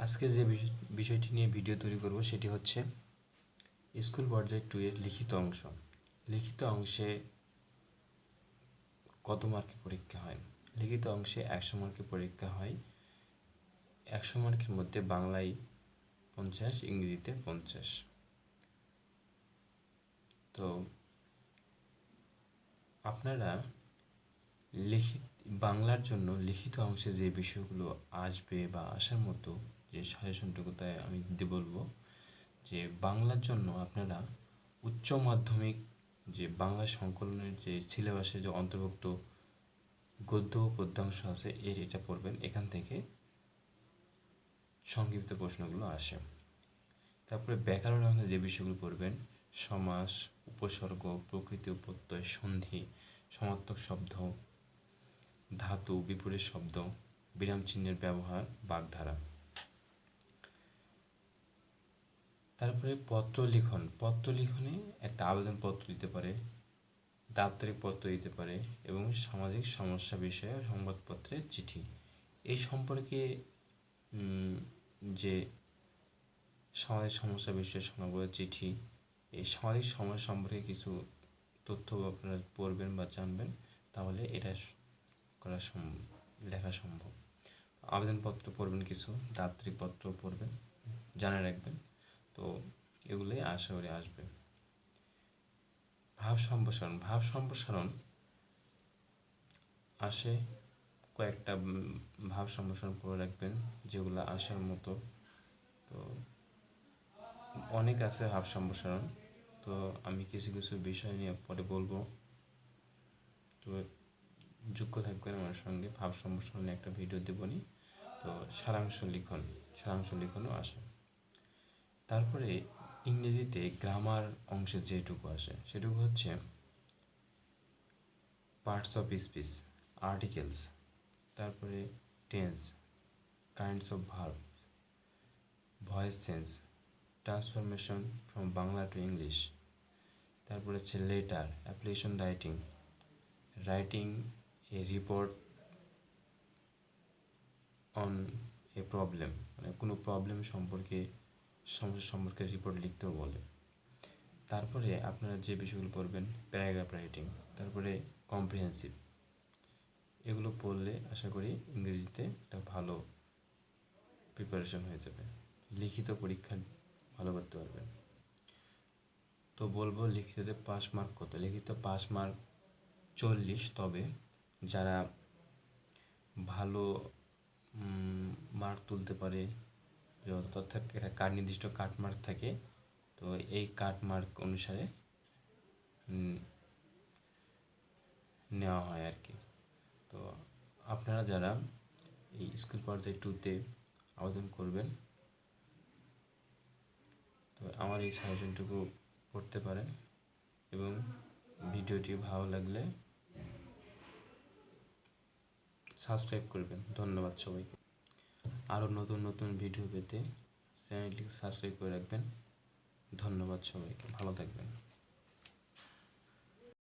আজকে যে বিষয়- বিষয়টি নিয়ে ভিডিও তৈরি করব সেটি হচ্ছে স্কুল পর্যায়ে টু এর লিখিত অংশ। লিখিত অংশে কত মার্কের পরীক্ষা হয়? লিখিত অংশে একশো মার্কের পরীক্ষা হয়। একশো মার্কের মধ্যে বাংলায় পঞ্চাশ, ইংরেজিতে পঞ্চাশ। তো আপনারা লিখিত, বাংলার জন্য লিখিত অংশে যে বিষয়গুলো আসবে বা আসার মতো যে সাজেশনটুকু তাই আমি দিতে বলব, যে বাংলার জন্য আপনারা উচ্চ মাধ্যমিক যে বাংলা সংকলনের যে সিলেবাসে যে অন্তর্ভুক্ত গদ্য পদ্যাংশ আছে, এর এটা পড়বেন। এখান থেকে সংক্ষিপ্ত প্রশ্নগুলো আসে। তারপরে ব্যাকরণ অংশে যে বিষয়গুলো পড়বেন, সমাস, উপসর্গ, প্রকৃতি ও প্রত্যয় সন্ধি সমার্থক শব্দ, ধাতু, বিপরীত শব্দ, বিরাম চিহ্নের ব্যবহার, বাগধারা। তারপরে পত্র লিখন। পত্র লিখনে একটা আবেদনপত্র দিতে পারে, দাপ্তরিক পত্র দিতে পারে এবং সামাজিক সমস্যা বিষয়ে সংবাদপত্রের চিঠি। এই সম্পর্কে যে সামাজিক সমস্যা বিষয়ে সংবাদ চিঠি, এই সামাজিক সমস্যা সম্পর্কে কিছু তথ্য আপনারা পড়বেন বা জানবেন, তাহলে এটা করা সম্ভব লেখা সম্ভব। আবেদনপত্র পড়বেন কিছু, দাপ্তরিক পত্র পড়বেন, জানা রাখবেন। তো এগুলোই আশা করি আসবে। ভাব সম্প্রসারণ ভাব সম্প্রসারণ আসে কয়েকটা ভাব সম্প্রসারণ করে রাখবেন যেগুলো আসার মতো। তো অনেক আছে ভাব সম্প্রসারণ। তো আমি কিছু কিছু বিষয় নিয়ে পরে বলব। তো যোগ্য থাকবেন আমার সঙ্গে, ভাব সম্প্রসারণ একটা ভিডিও দেবনি তো সারাংশ লিখন, সারাংশ লিখনও আসে। তারপরে ইংরেজিতে গ্রামার অংশে যেটুকু আসে, সেটুকু হচ্ছে পার্টস অফ স্পিচ আর্টিকেলস তারপরে tense kinds of verb voice sense transformation from Bangla to English তারপরে হচ্ছে letter application writing writing a report on a problem মানে কোনো প্রবলেম সম্পর্কে সমস্যা সম্পর্কে রিপোর্ট লিখতেও বলে। তারপরে আপনারা যে বিষয়গুলো পড়বেন প্যারাগ্রাফ রাইটিং তারপরে কম্প্রিহেন্সিভ এগুলো পড়লে আশা করি ইংরেজিতে একটা ভালো প্রিপারেশন হয়ে যাবে। লিখিত পরীক্ষা ভালো করতে পারবেন। তো বলব লিখিততে পাস মার্ক কত? লিখিত পাস মার্ক চল্লিশ, তবে যারা ভালো মার্ক তুলতে পারে অর্থাৎ একটা কার নির্দিষ্ট কাট মার্ক থাকে, তো এই কাট মার্ক অনুসারে নেওয়া হয় আর কি। তো আপনারা যারা এই স্কুল পর্যায়ে টুতে আবেদন করবেন, তো আমার এই সাজেশনটুকু পড়তে পারেন এবং ভিডিওটি ভালো লাগলে সাবস্ক্রাইব করবেন। ধন্যবাদ সবাইকে। আরও নতুন নতুন ভিডিও পেতে চ্যানেলটি সাবস্ক্রাইব করে রাখবেন। ধন্যবাদ সবাইকে ভালো থাকবেন।